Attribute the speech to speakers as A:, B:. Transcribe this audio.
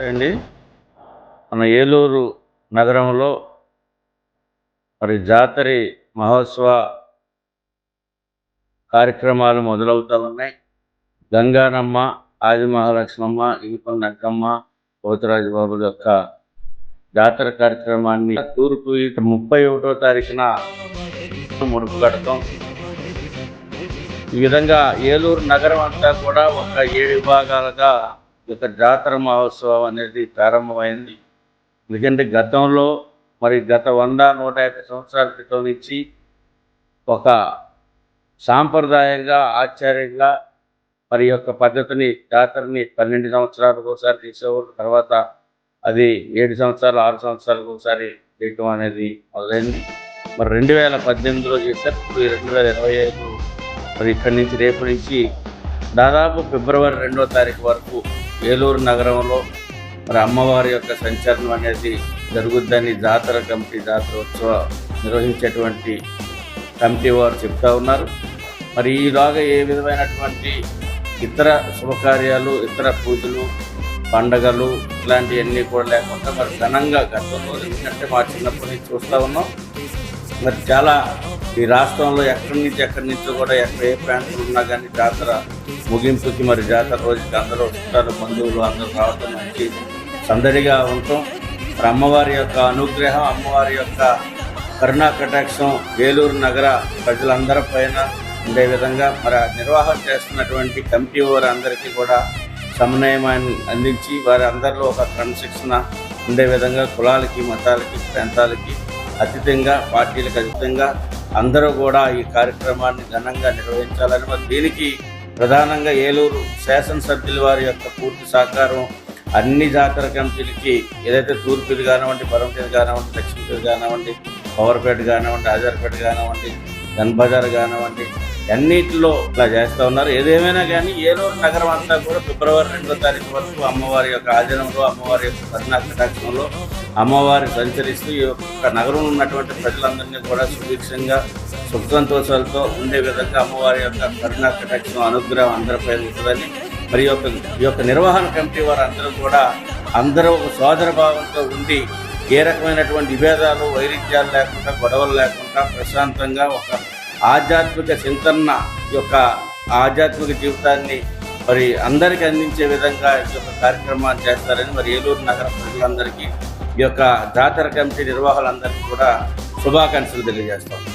A: అండి. మన ఏలూరు నగరంలో మరి జాతరి మహోత్సవ కార్యక్రమాలు మొదలవుతూ ఉన్నాయి. గంగానమ్మ ఆది మహాలక్ష్మమ్మ ఈపం నక్కమ్మ పోతురాజు బాబు యొక్క జాతర కార్యక్రమాన్ని తూర్పు ఈట ముప్పై ఒకటో తారీఖున ముడుపు కడతాం. ఈ విధంగా ఏలూరు నగరం అంతా కూడా ఒక ఏడు విభాగాలుగా యొక్క జాతర మహోత్సవం అనేది ప్రారంభమైంది. ఎందుకంటే గతంలో మరి గత వంద నూట యాభై సంవత్సరాల క్రితం నుంచి ఒక సాంప్రదాయంగా ఆచార్యంగా మరి యొక్క పద్ధతిని జాతరని పన్నెండు సంవత్సరాలకు ఒకసారి తీసేవారు తర్వాత అది ఏడు సంవత్సరాలు ఆరు సంవత్సరాలకు ఒకసారి చేయటం అనేది మొదలైంది. మరి రెండు వేల పద్దెనిమిదిలో చేశారు. ఇప్పుడు రెండు వేల ఇరవై ఐదు మరి ఇక్కడి నుంచి రేపు నుంచి దాదాపు ఫిబ్రవరి రెండో తారీఖు వరకు ఏలూరు నగరంలో మరి అమ్మవారి యొక్క సంచలనం అనేది జరుగుద్దని జాతర కమిటీ జాతర ఉత్సవ నిర్వహించేటువంటి కమిటీ వారు చెప్తా ఉన్నారు. మరి ఈలాగా ఏ విధమైనటువంటి ఇతర శుభకార్యాలు ఇతర పూజలు పండగలు ఇలాంటివన్నీ కూడా లేకుండా మరి ఘనంగా గతంలో ఎందుకంటే మా చిన్నప్పటి నుంచి చూస్తూ ఉన్నాం. మరి చాలా ఈ రాష్ట్రంలో ఎక్కడి నుంచి ఎక్కడి నుంచో కూడా ఎక్కడ ఏ ప్రాంతం ఉన్నా కానీ జాతర ముగింపుకి మరి జాతర రోజుకి అందరూ వస్తారు బంధువులు అందరూ రావటం మంచి సందడిగా ఉంటాం. మరి అమ్మవారి యొక్క అనుగ్రహం అమ్మవారి యొక్క కరుణా కటాక్షం ఏలూరు నగర ప్రజలందరి పైన ఉండే విధంగా మరి నిర్వాహం చేస్తున్నటువంటి కమిటీ వారు అందరికీ కూడా సమన్వయమాన్ని అందించి వారి అందరిలో ఒక క్రమశిక్షణ ఉండే విధంగా కులాలకి మతాలకి ప్రాంతాలకి అతీతంగా పార్టీలకు అతీతంగా అందరూ కూడా ఈ కార్యక్రమాన్ని ఘనంగా నిర్వహించాలని మరి దీనికి ప్రధానంగా ఏలూరు శాసనసభ్యుల వారి యొక్క పూర్తి సహకారం అన్ని జాతర కమిటీలకి ఏదైతే తూర్పుది కానివ్వండి పరమపేట కానివ్వండి లక్ష్మీపేట కానివ్వండి పవర్పేట కానివ్వండి ఆజార్పేట కానివ్వండి ధన్బజార్ కానివ్వండి అన్నిటిలో ఇలా చేస్తూ ఉన్నారు. ఏదేమైనా కానీ ఏలూరు నగరం అంతా కూడా ఫిబ్రవరి రెండో తారీఖు వరకు అమ్మవారి యొక్క ఆధీనంలో అమ్మవారి యొక్క కరుణా కటాక్షంలో అమ్మవారి సంచరిస్తూ ఈ యొక్క నగరంలో ఉన్నటువంటి ప్రజలందరినీ కూడా సుభిక్షంగా సుఖ సంతోషాలతో ఉండే విధంగా అమ్మవారి యొక్క కరుణా కటాక్షం అనుగ్రహం అందరిపై ఉంటుందని మరి యొక్క ఈ యొక్క నిర్వహణ కమిటీ వారు అందరూ కూడా అందరూ ఒక సోదర భావంతో ఉండి ఏ రకమైనటువంటి విభేదాలు వైరుధ్యాలు లేకుండా గొడవలు లేకుండా ప్రశాంతంగా ఒక ఆధ్యాత్మిక చింతన యొక్క ఆధ్యాత్మిక జీవితాన్ని మరి అందరికీ అందించే విధంగా ఈ యొక్క కార్యక్రమాన్ని చేస్తారని మరి ఏలూరు నగర ప్రజలందరికీ ఈ యొక్క జాతర కమిటీ నిర్వాహకులందరికీ కూడా శుభాకాంక్షలు తెలియజేస్తాం.